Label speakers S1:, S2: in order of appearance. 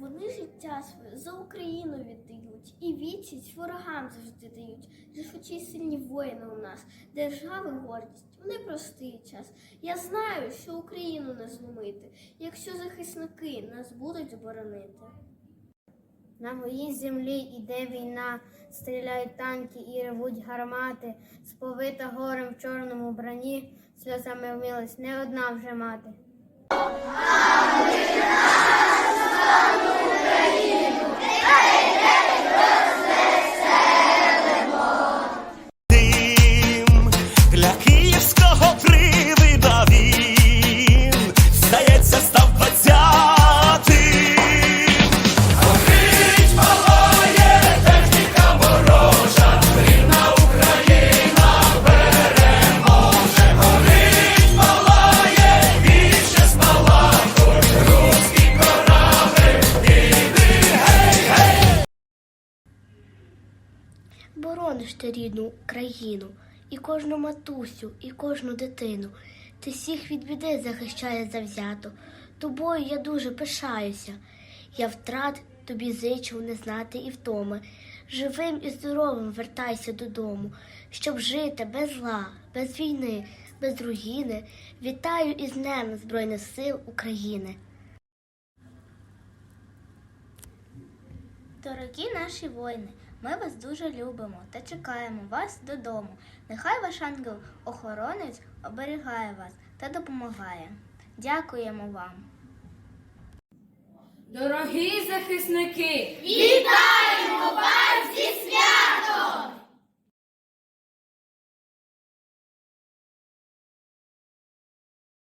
S1: Вони життя своє за Україну віддають і відсіч ворогам завжди дають. Рішучі сильні воїни у нас, держави гордість, в непростий час. Я знаю, що Україну не зломити, якщо захисники нас будуть боронити.
S2: На моїй землі іде війна, стріляють танки і ревуть гармати, сповита горем в чорному броні, сльозами вмилась не одна вже мати.
S1: Борониш ти рідну країну, і кожну матусю, і кожну дитину. Ти всіх від біди захищає завзято. Тобою я дуже пишаюся. Я втрат тобі зичу не знати і втоми. Живим і здоровим вертайся додому, щоб жити без зла, без війни, без руїни. Вітаю із Днем Збройних сил України.
S3: Дорогі наші воїни, ми вас дуже любимо та чекаємо вас додому. Нехай ваш ангел-охоронець оберігає вас та допомагає. Дякуємо вам.
S4: Дорогі захисники!
S5: Вітаємо вас зі святом!